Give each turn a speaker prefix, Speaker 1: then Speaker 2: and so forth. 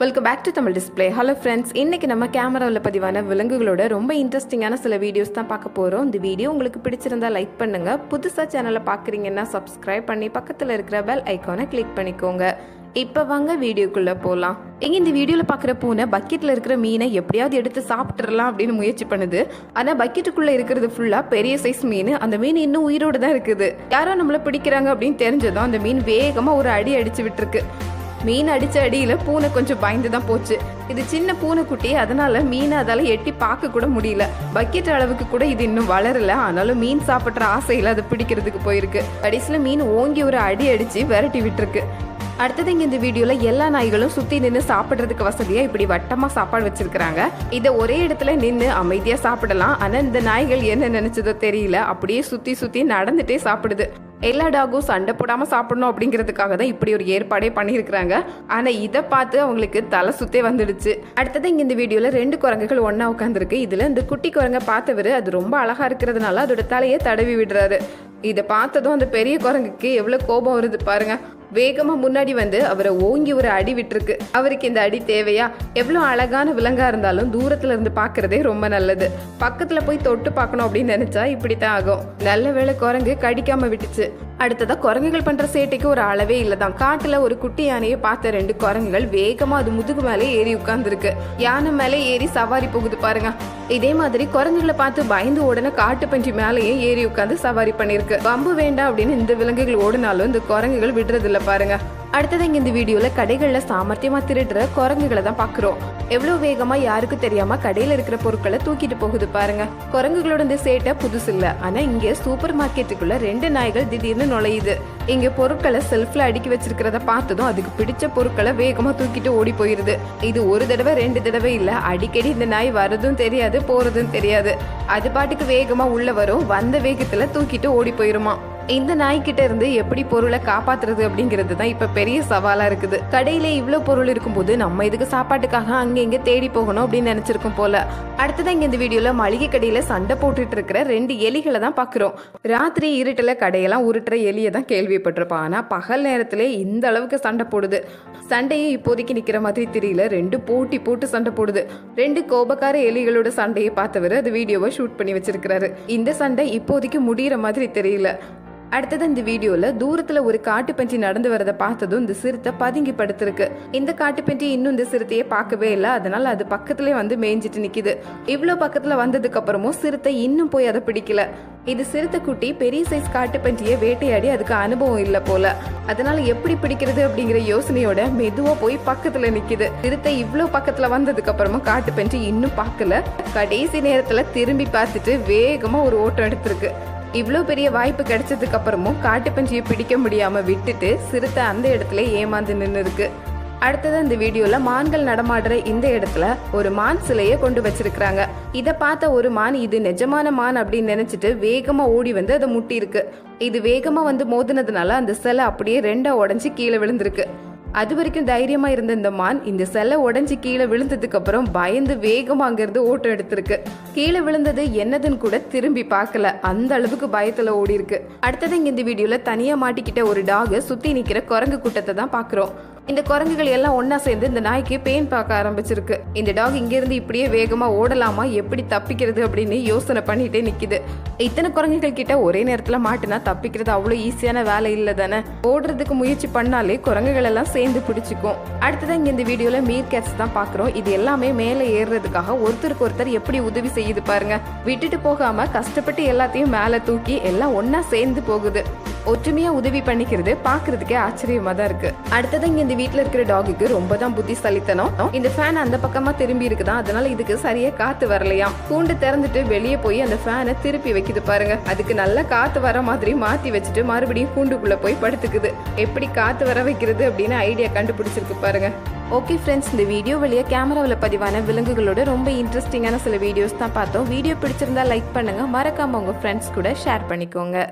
Speaker 1: Welcome back to Tamil display hello friends இன்றைக்கி நம்ம கேமராவில் பதிவான விலங்குகளோட ரொம்ப இன்ட்ரெஸ்டிங்கான சில வீடியோஸ் தான் பார்க்க போகிறோம் இந்த வீடியோ உங்களுக்கு பிடிச்சிருந்தா லைக் பண்ணுங்க. புதுசாக சேனலை பார்க்குறீங்கன்னா சப்ஸ்கிரைப் பண்ணி பக்கத்தில் இருக்கிற பெல் ஐக்கானை கிளிக் பண்ணிக்கோங்க. இப்போ வாங்க வீடியோக்குள்ளே போகலாம் எங்க இந்த வீடியோவில் பார்க்குற பூனை பக்கெட்டில் இருக்கிற மீனை எப்படியாவது எடுத்து சாப்பிட்றலாம் அப்படின்னு முயற்சி பண்ணுது. ஆனால் பக்கெட்டுக்குள்ளே இருக்கிறது ஃபுல்லாக பெரிய சைஸ் மீன். அந்த மீன் இன்னும் உயிரோடு தான் இருக்குது. யாரோ நம்மளை பிடிக்கிறாங்க அப்படின்னு தெரிஞ்சதும் அந்த மீன் வேகமாக ஒரு அடி அடிச்சு விட்டுருக்கு. மீன் அடிச்ச அடியில பூனை கொஞ்சம் பயந்து தான் போச்சு. இது சின்ன பூனைக்குட்டி அதனால மீனை அதால எட்டி பார்க்க கூட முடியல. பக்கெட் அளவுக்கு கூட இது இன்னும் வளரல. ஆனாலும் மீன் சாப்பிட்ற ஆசையில அதை பிடிக்கிறதுக்கு போயிருக்கு. கடைசியில மீன் ஓங்கி ஒரு அடி அடிச்சு விரட்டி விட்டுருக்கு. அடுத்தது இங்க இந்த வீடியோல எல்லா நாய்களும் சுத்தி நின்று சாப்பிடுறதுக்கு வசதியா இப்படி வட்டமா சாப்பாடு வச்சிருக்காங்க இதை ஒரே இடத்துல நின்று அமைதியா சாப்பிடலாம். ஆனா இந்த நாய்கள் என்ன நினைச்சதோ தெரியல. அப்படியே சுத்தி சுத்தி நடந்துட்டே சாப்பிடுது. எல்லா டாகும் சண்டை போடாம சாப்பிடணும் அப்படிங்கிறதுக்காக தான் இப்படி ஒரு ஏற்பாடே பண்ணியிருக்கிறாங்க. ஆனா இதை பார்த்து அவங்களுக்கு தலை சுத்தே வந்துடுச்சு. அடுத்தது இங்க இந்த வீடியோல ரெண்டு குரங்குகள் ஒன்றா உட்காந்துருக்கு இதுல இந்த குட்டி குரங்கை பார்த்தவர் அது ரொம்ப அழகா இருக்கிறதுனால அதோட தலையை தடவி விடுறாரு. இதை பார்த்ததும் அந்த பெரிய குரங்குக்கு எவ்வளவு கோபம் வருது பாருங்க. வேகமா முன்னாடி வந்து அவரை ஓங்கி ஒரு அடி விட்டுருக்கு. அவருக்கு இந்த அடி தேவையா? எவ்வளவு அழகான விலங்கா இருந்தாலும் தூரத்துல இருந்து பாக்குறதே ரொம்ப நல்லது. பக்கத்துல போய் தொட்டு பார்க்கணும் அப்படின்னு நினைச்சா இப்படித்தான் ஆகும். நல்ல வேலை குரங்கு கடிக்காம விட்டுச்சு. அடுத்ததாக குரங்குகள் பண்ணுற சேட்டைக்கு ஒரு அளவே இல்லை தான் காட்டில் ஒரு குட்டி யானையை பார்த்த ரெண்டு குரங்குகள் வேகமாக அது முதுகு மேலே ஏறி உட்காந்துருக்கு யானை மேலே ஏறி சவாரி போகுது பாருங்க. இதே மாதிரி குரங்குகளை பார்த்து பயந்து உடனே காட்டு பன்றி மேலேயே ஏறி உட்காந்து சவாரி பண்ணியிருக்கு. பம்பு வேண்டாம் அப்படின்னு இந்த விலங்குகள் ஓடினாலும் இந்த குரங்குகள் விடுறதில்ல பாருங்கள் பாருங்க. அடுத்தது இங்க இந்த வீடியோல கடைகள்ல சாமர்த்தியமா திருடுற குரங்குகளை தான் பாக்குறோம். எவ்வளவு வேகமா யாருக்கும் தெரியாம கடையில இருக்கிற பொருட்களை தூக்கிட்டு போகுது பாருங்க. குரங்குகளோட இந்த சேட்டை புதுசு இல்ல. ஆனா இங்க சூப்பர் மார்க்கெட்டுக்குள்ள ரெண்டு நாய்கள் திடீர்னு நுழையுது. இங்க பொருட்களை செல்ஃப்ல அடுக்கி வச்சிருக்கிறத பார்த்ததும் அதுக்கு பிடிச்ச பொருட்களை வேகமா தூக்கிட்டு ஓடி போயிருது. இது ஒரு தடவை ரெண்டு தடவை இல்ல. அடிக்கடி இந்த நாய் வரதும் தெரியாது போறதும் தெரியாது. அது பாட்டுக்கு வேகமா உள்ள வரும். வந்த வேகத்துல தூக்கிட்டு ஓடி போயிருமா. இந்த நாய்கிட்ட இருந்து எப்படி பொருளை காப்பாத்துறது அப்படிங்கிறது தான் இப்ப பெரிய சவாலா இருக்குது. கடையில இவ்வளவு பொருள் இருக்கும்போது நம்ம இதுக்கு சாப்பாட்டுக்காக அங்க இங்க தேடி போகணும் அப்படின்னு நினைச்சிருக்கோம் போல. அடுத்ததான் இங்க இந்த வீடியோல மளிகை கடையில சண்டை போட்டுட்டு இருக்கிற ரெண்டு எலிகளை தான் பாக்குறோம். ராத்திரி இருட்டுல கடையெல்லாம் உருட்டுற எலியை தான் கேள்விப்பட்டிருப்போம். ஆனா பகல் நேரத்துல இந்த அளவுக்கு சண்டை போடுது. சண்டையே இப்போதைக்கு நிக்கிற மாதிரி தெரியல. ரெண்டு போட்டி போட்டு சண்டை போடுது. ரெண்டு கோபக்கார எலிகளோட சண்டையை பார்த்தவர் அது வீடியோவை ஷூட் பண்ணி வச்சிருக்கிறாரு. இந்த சண்டை இப்போதைக்கு முடியிற மாதிரி தெரியல. அடுத்தது இந்த வீடியோல தூரத்துல ஒரு காட்டுப்பன்றி நடந்து வரத பார்த்ததும் இந்த சிறுத்தை பதுங்கி படுத்திருக்கு இந்த காட்டுப்பன்றி இன்னும் இந்த சிறுத்தையை பார்க்கவே இல்லை. அதனால அது பக்கத்துலயே வந்து மேய்ஞ்சிட்டு நிக்குது. இவ்வளோ பக்கத்துல வந்ததுக்கு அப்புறமும் சிறுத்தை இன்னும் போய் அதை பிடிக்கல. இது சிறுத்தை குட்டி பெரிய சைஸ் காட்டுப்பன்றியை வேட்டையாடி அதுக்கு அனுபவம் இல்லை போல. அதனால எப்படி பிடிக்கிறது அப்படிங்கிற யோசனையோட மெதுவா போய் பக்கத்துல நிக்குது. சிறுத்தை இவ்வளோ பக்கத்துல வந்ததுக்கு அப்புறமா காட்டுப்பன்றி இன்னும் பார்க்கல. கடைசி நேரத்துல திரும்பி பார்த்துட்டு வேகமா ஒரு ஓட்டம் எடுத்திருக்கு. இவ்வளோ பெரிய வாய்ப்பு கிடைச்சதுக்கு அப்புறமும் காட்டுப்பன்றியை பிடிக்க முடியாம விட்டுட்டு சிறுத்தை அந்த இடத்துல ஏமாந்து நின்று இருக்கு அடுத்தது இந்த வீடியோல மான்கள் நடமாடுற இந்த இடத்துல ஒரு மான் சிலையை கொண்டு வச்சிருக்கிறாங்க. இத பார்த்த ஒரு மான் இது நிஜமான மான் அப்படின்னு நினைச்சிட்டு வேகமா ஓடி வந்து அதை முட்டி இருக்கு இது வேகமா வந்து மோதினதுனால அந்த சிலை அப்படியே ரெண்டா உடஞ்சி கீழே விழுந்திருக்கு. அது வரைக்கும் தைரியமா இருந்த இந்த மான் இந்த செல்லை உடஞ்சி கீழே விழுந்ததுக்கு அப்புறம் பயந்து வேகமா அங்கிருந்து ஓட்டம் எடுத்திருக்கு. கீழே விழுந்தது என்னதுன்னு கூட திரும்பி பார்க்கல. அந்த அளவுக்கு பயத்துல ஓடி இருக்கு அடுத்தது இங்க இந்த வீடியோல தனியா மாட்டிக்கிட்ட ஒரு டாக் சுத்தி நிக்கிற குரங்கு கூட்டத்தை தான் பாக்குறோம் இந்த குரங்குகள் எல்லாம் ஒன்னா சேர்ந்து இந்த நாய்க்கு பெயின் பார்க்க ஆரம்பிச்சிருக்கு. இந்த டாக் இங்கிருந்து இப்படியே வேகமா ஓடலாமா? எப்படி தப்பிக்கிறது அப்படின்னு யோசனை பண்ணிட்டே நிக்குது. இத்தனை குரங்குகள் கிட்ட ஒரே நேரத்துல மாட்டுனா தப்பிக்கிறது அவ்வளவு ஈஸியான வேலை இல்ல தானே? ஓடுறதுக்கு முயற்சி பண்ணாலே குரங்குகள் எல்லாம் சேர்ந்து பிடிச்சிக்கும். அடுத்ததான் இங்க இந்த வீடியோல மீர் கேட்ஸ் தான் பாக்குறோம். இது எல்லாமே மேலே ஏறுறதுக்காக ஒருத்தருக்கு ஒருத்தர் எப்படி உதவி செய்யுது பாருங்க. விட்டுட்டு போகாம கஷ்டப்பட்டு எல்லாத்தையும் மேல தூக்கி எல்லாம் ஒன்னா சேர்ந்து போகுது. ஒற்றுமையா உதவி பண்ணிக்கிறது பாக்குறதுக்கே ஆச்சரியமா தான் இருக்கு. அடுத்தது இங்க இந்த வீட்டில் இருக்கிற டாகுக்கு ரொம்ப தான் புத்திசாலித்தனம். இந்த ஃபேன் அந்த பக்கமா திரும்பி இருக்குதான் அதனால இதுக்கு சரியா காத்து வரலையாம் கூண்டு திறந்துட்டு வெளியே போய் அந்த ஃபேனை திருப்பி வைக்குது பாருங்க. அதுக்கு நல்லா காத்து வர மாதிரி மாத்தி வச்சுட்டு மறுபடியும் கூண்டுக்குள்ள போய் படுத்துக்குது. எப்படி காத்து வர வைக்கிறது அப்படின்னு ஐடியா கண்டுபிடிச்சிருக்கு பாருங்க. ஓகே ஃப்ரெண்ட்ஸ் இந்த வீடியோ வழியா கேமராவில் பதிவான விலங்குகளோட ரொம்ப இன்ட்ரெஸ்டிங்கான சில வீடியோஸ் தான் பார்த்தோம். வீடியோ பிடிச்சிருந்தா லைக் பண்ணுங்க. மறக்காம உங்க ஃப்ரெண்ட்ஸ் கூட ஷேர் பண்ணிக்கோங்க.